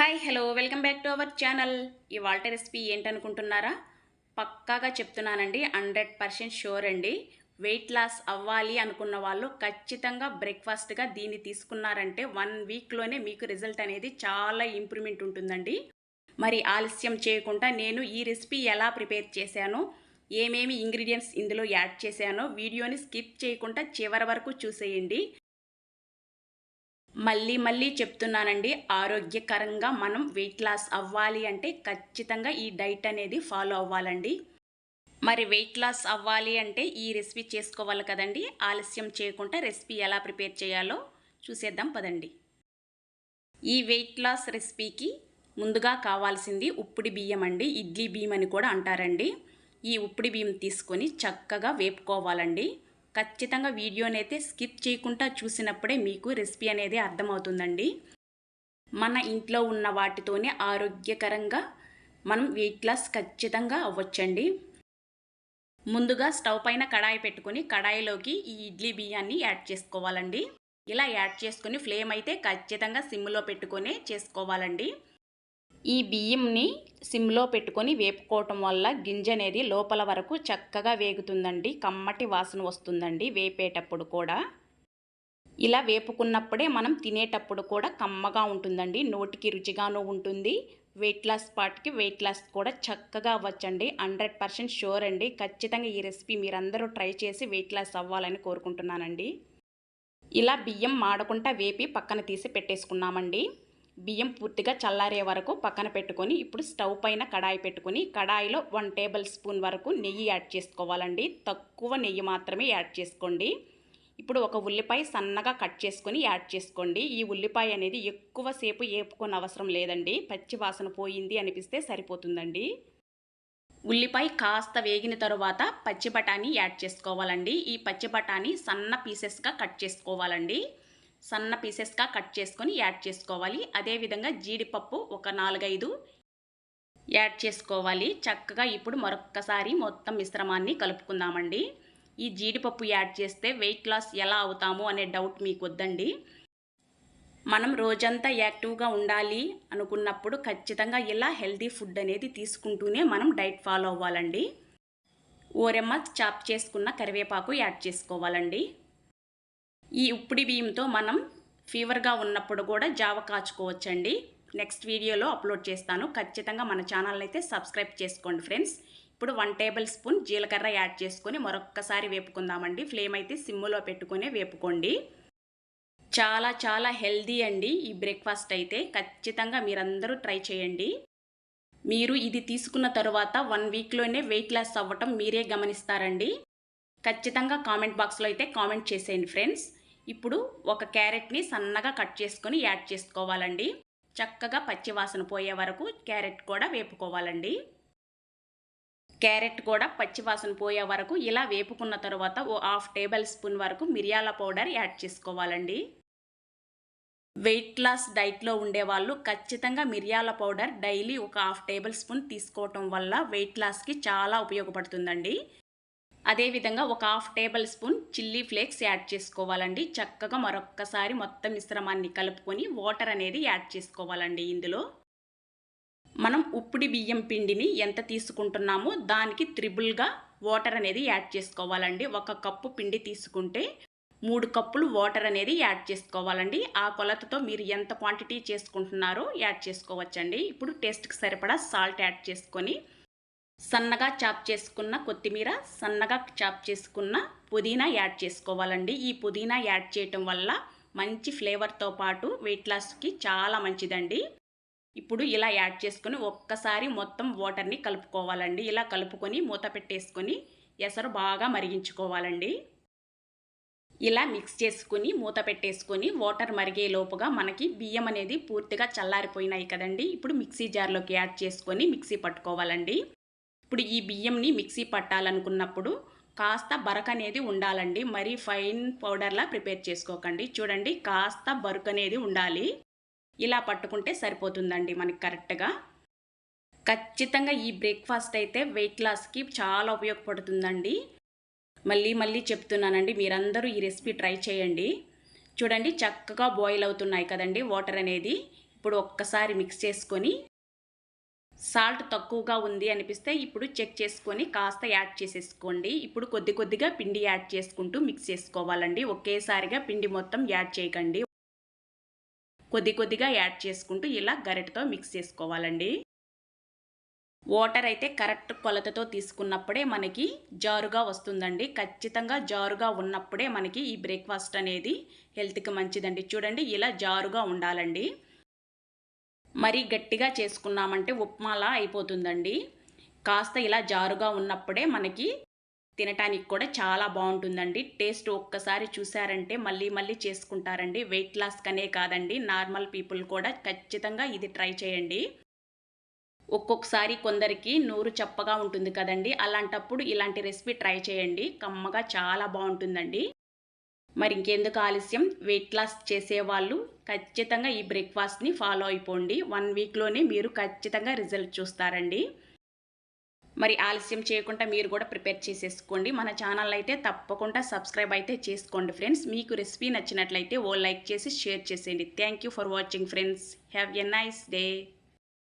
Hi hello welcome back to our channel ఇవాళ recipe ఏంటనుకుంటున్నారా? పక్కాగా చెప్తున్నానండి హండ్రెడ్ పర్సెంట్ షూర్ అండి. వెయిట్ లాస్ అవ్వాలి అనుకున్న వాళ్ళు ఖచ్చితంగా బ్రేక్ఫాస్ట్గా దీన్ని తీసుకున్నారంటే వన్ వీక్లోనే మీకు రిజల్ట్ అనేది చాలా ఇంప్రూవ్మెంట్ ఉంటుందండి. మరి ఆలస్యం చేయకుండా నేను ఈ రెసిపీ ఎలా ప్రిపేర్ చేశానో ఏమేమి ఇంగ్రీడియంట్స్ ఇందులో యాడ్ చేశానో వీడియోని స్కిప్ చేయకుండా చివరి వరకు చూసేయండి. మళ్ళీ మళ్ళీ చెప్తున్నానండి ఆరోగ్యకరంగా మనం వెయిట్ లాస్ అవ్వాలి అంటే ఖచ్చితంగా ఈ డైట్ అనేది ఫాలో అవ్వాలండి. మరి వెయిట్ లాస్ అవ్వాలి అంటే ఈ రెసిపీ చేసుకోవాలి కదండి ఆలస్యం చేయకుండా రెసిపీ ఎలా ప్రిపేర్ చేయాలో చూసేద్దాం పదండి. ఈ వెయిట్ లాస్ రెసిపీకి ముందుగా కావాల్సింది ఉప్పుడి బియ్యం అండి ఇడ్లీ బియ్యం అని కూడా అంటారండి. ఈ ఉప్పుడి బియ్యం తీసుకొని చక్కగా వేపుకోవాలండి. ఖచ్చితంగా వీడియోని అయితే స్కిప్ చేయకుండా చూసినప్పుడే మీకు రెసిపీ అనేది అర్థమవుతుందండి. మన ఇంట్లో ఉన్న వాటితోనే ఆరోగ్యకరంగా మనం వెయిట్ లాస్ ఖచ్చితంగా అవ్వచ్చండి. ముందుగా స్టవ్ పైన కడాయి పెట్టుకొని కడాయిలోకి ఈ ఇడ్లీ బియ్యాన్ని యాడ్ చేసుకోవాలండి. ఇలా యాడ్ చేసుకొని ఫ్లేమ్ అయితే ఖచ్చితంగా సిమ్లో పెట్టుకొని చేసుకోవాలండి. ఈ బియ్యంని సిమ్లో పెట్టుకొని వేపుకోవటం వల్ల గింజ అనేది లోపల వరకు చక్కగా వేగుతుందండి. కమ్మటి వాసన వస్తుందండి వేపేటప్పుడు కూడా. ఇలా వేపుకున్నప్పుడే మనం తినేటప్పుడు కూడా కమ్మగా ఉంటుందండి. నోటికి రుచిగాను ఉంటుంది. వెయిట్ లాస్ పార్ట్కి వెయిట్ లాస్ కూడా చక్కగా అవ్వచ్చండి. హండ్రెడ్ పర్సెంట్ షూర్ అండి. ఖచ్చితంగా ఈ రెసిపీ మీరందరూ ట్రై చేసి వెయిట్ లాస్ అవ్వాలని కోరుకుంటున్నానండి. ఇలా బియ్యం మాడకుండా వేపి పక్కన తీసి పెట్టేసుకున్నామండి. బియ్యం పూర్తిగా చల్లారే వరకు పక్కన పెట్టుకొని ఇప్పుడు స్టవ్ పైన కడాయి పెట్టుకొని కడాయిలో వన్ టేబుల్ స్పూన్ వరకు నెయ్యి యాడ్ చేసుకోవాలండి. తక్కువ నెయ్యి మాత్రమే యాడ్ చేసుకోండి. ఇప్పుడు ఒక ఉల్లిపాయ సన్నగా కట్ చేసుకొని యాడ్ చేసుకోండి. ఈ ఉల్లిపాయ అనేది ఎక్కువసేపు ఏపుకొని అవసరం లేదండి. పచ్చి వాసన పోయింది అనిపిస్తే సరిపోతుందండి. ఉల్లిపాయ కాస్త వేగిన తరువాత పచ్చి బఠానీ యాడ్ చేసుకోవాలండి. ఈ పచ్చి బఠానీ సన్న పీసెస్గా కట్ చేసుకోవాలండి. సన్న పీసెస్గా కట్ చేసుకొని యాడ్ చేసుకోవాలి. అదేవిధంగా జీడిపప్పు ఒక నాలుగైదు యాడ్ చేసుకోవాలి. చక్కగా ఇప్పుడు మరొక్కసారి మొత్తం మిశ్రమాన్ని కలుపుకుందామండి. ఈ జీడిపప్పు యాడ్ చేస్తే వెయిట్ లాస్ ఎలా అవుతాము అనే డౌట్ మీకు వద్దండి మనం రోజంతా యాక్టివ్గా ఉండాలి అనుకున్నప్పుడు ఖచ్చితంగా ఇలా హెల్తీ ఫుడ్ అనేది తీసుకుంటూనే మనం డైట్ ఫాలో అవ్వాలండి. ఓరెమ్మ చాప్ చేసుకున్న కరివేపాకు యాడ్ చేసుకోవాలండి. ఈ ఉప్పుడి బియ్యంతో మనం ఫీవర్గా ఉన్నప్పుడు కూడా జావ కాచుకోవచ్చండి. నెక్స్ట్ వీడియోలో అప్లోడ్ చేస్తాను. ఖచ్చితంగా మన ఛానల్ అయితే సబ్స్క్రైబ్ చేసుకోండి ఫ్రెండ్స్. ఇప్పుడు వన్ టేబుల్ స్పూన్ జీలకర్ర యాడ్ చేసుకొని మరొక్కసారి వేపుకుందామండి. ఫ్లేమ్ అయితే సిమ్ములో పెట్టుకొని వేపుకోండి. చాలా చాలా హెల్దీ అండి ఈ బ్రేక్ఫాస్ట్ అయితే. ఖచ్చితంగా మీరందరూ ట్రై చేయండి. మీరు ఇది తీసుకున్న తరువాత వన్ వీక్లోనే వెయిట్ లాస్ అవ్వటం మీరే గమనిస్తారండి. ఖచ్చితంగా కామెంట్ బాక్స్లో అయితే కామెంట్ చేసేయండి ఫ్రెండ్స్. ఇప్పుడు ఒక క్యారెట్ని సన్నగా కట్ చేసుకొని యాడ్ చేసుకోవాలండి. చక్కగా పచ్చివాసన పోయే వరకు క్యారెట్ కూడా వేపుకోవాలండి. క్యారెట్ కూడా పచ్చివాసన పోయే వరకు ఇలా వేపుకున్న తర్వాత ఓ హాఫ్ టేబుల్ స్పూన్ వరకు మిరియాల పౌడర్ యాడ్ చేసుకోవాలండి. వెయిట్ లాస్ డైట్లో ఉండేవాళ్ళు ఖచ్చితంగా మిరియాల పౌడర్ డైలీ ఒక హాఫ్ టేబుల్ స్పూన్ తీసుకోవటం వల్ల వెయిట్ లాస్కి చాలా ఉపయోగపడుతుందండి. అదేవిధంగా ఒక half tablespoon chilli flakes add చేసుకోవాలండి. చక్కగా మరొక్కసారి మొత్తం మిశ్రమాన్ని కలుపుకొని వాటర్ అనేది యాడ్ చేసుకోవాలండి ఇందులో. మనం ఉప్పుడి బియ్యం పిండిని ఎంత తీసుకుంటున్నామో దానికి త్రిబుల్గా వాటర్ అనేది యాడ్ చేసుకోవాలండి. ఒక కప్పు పిండి తీసుకుంటే మూడు కప్పులు వాటర్ అనేది యాడ్ చేసుకోవాలండి. ఆ కొలతతో మీరు ఎంత క్వాంటిటీ చేసుకుంటున్నారో యాడ్ చేసుకోవచ్చండి. ఇప్పుడు టేస్ట్కి సరిపడా సాల్ట్ యాడ్ చేసుకొని సన్నగా చాప్ చేసుకున్న కొత్తిమీర సన్నగా చాప్ చేసుకున్న పుదీనా యాడ్ చేసుకోవాలండి. ఈ పుదీనా యాడ్ చేయటం వల్ల మంచి ఫ్లేవర్తో పాటు వెయిట్ లాస్కి చాలా మంచిదండి. ఇప్పుడు ఇలా యాడ్ చేసుకొని ఒక్కసారి మొత్తం వాటర్ని కలుపుకోవాలండి. ఇలా కలుపుకొని మూత పెట్టేసుకొని ఎసరు బాగా మరిగించుకోవాలండి. ఇలా మిక్స్ చేసుకుని మూత పెట్టేసుకొని వాటర్ మరిగే లోపుగా మనకి బియ్యం అనేది పూర్తిగా చల్లారిపోయినాయి కదండి. ఇప్పుడు మిక్సీ జార్లోకి యాడ్ చేసుకొని మిక్సీ పట్టుకోవాలండి. ఇప్పుడు ఈ బియ్యంని మిక్సీ పట్టాలనుకున్నప్పుడు కాస్త బరక అనేది ఉండాలండి. మరీ ఫైన్ పౌడర్లా ప్రిపేర్ చేసుకోకండి. చూడండి కాస్త బరుకు అనేది ఉండాలి. ఇలా పట్టుకుంటే సరిపోతుందండి మనకి కరెక్ట్గా. ఖచ్చితంగా ఈ బ్రేక్ఫాస్ట్ అయితే వెయిట్ లాస్కి చాలా ఉపయోగపడుతుందండి. మళ్ళీ మళ్ళీ చెప్తున్నానండి మీరందరూ ఈ రెసిపీ ట్రై చేయండి. చూడండి చక్కగా బాయిల్ అవుతున్నాయి కదండి వాటర్ అనేది. ఇప్పుడు ఒక్కసారి మిక్స్ చేసుకొని సాల్ట్ తక్కువగా ఉంది అనిపిస్తే ఇప్పుడు చెక్ చేసుకొని కాస్త యాడ్ చేసేసుకోండి. ఇప్పుడు కొద్ది కొద్దిగా పిండి యాడ్ చేసుకుంటూ మిక్స్ చేసుకోవాలండి. ఒకేసారిగా పిండి మొత్తం యాడ్ చేయకండి. కొద్ది కొద్దిగా యాడ్ చేసుకుంటూ ఇలా గరిటతో మిక్స్ చేసుకోవాలండి. వాటర్ అయితే కరెక్ట్ కొలతతో తీసుకున్నప్పుడే మనకి జారుగా వస్తుందండి. ఖచ్చితంగా జారుగా ఉన్నప్పుడే మనకి ఈ బ్రేక్ఫాస్ట్ అనేది హెల్త్కి మంచిదండి. చూడండి ఇలా జారుగా ఉండాలండి. మరీ గట్టిగా చేసుకున్నామంటే ఉప్మాలా అయిపోతుందండి. కాస్త ఇలా జారుగా ఉన్నప్పుడే మనకి తినటానికి కూడా చాలా బాగుంటుందండి. టేస్ట్ ఒక్కసారి చూసారంటే మళ్ళీ మళ్ళీ చేసుకుంటారండి. వెయిట్ లాస్ కనే కాదండి. నార్మల్ పీపుల్ కూడా ఖచ్చితంగా ఇది ట్రై చేయండి. ఒక్కొక్కసారి కొందరికి నూరు చప్పగా ఉంటుంది కదండి. అలాంటప్పుడు ఇలాంటి రెసిపీ ట్రై చేయండి. కమ్మగా చాలా బాగుంటుందండి. మరి ఇంకెందుకు ఆలస్యం? వెయిట్ లాస్ చేసేవాళ్ళు ఖచ్చితంగా ఈ బ్రేక్ఫాస్ట్ని ఫాలో అయిపోండి. వన్ వీక్లోనే మీరు ఖచ్చితంగా రిజల్ట్ చూస్తారండి. మరి ఆలస్యం చేయకుండా మీరు కూడా ప్రిపేర్ చేసేసుకోండి. మన ఛానల్ అయితే తప్పకుండా సబ్స్క్రైబ్ అయితే చేసుకోండి ఫ్రెండ్స్ మీకు రెసిపీ నచ్చినట్లయితే ఓ లైక్ చేసి షేర్ చేసేయండి. Thank you for watching friends have a nice day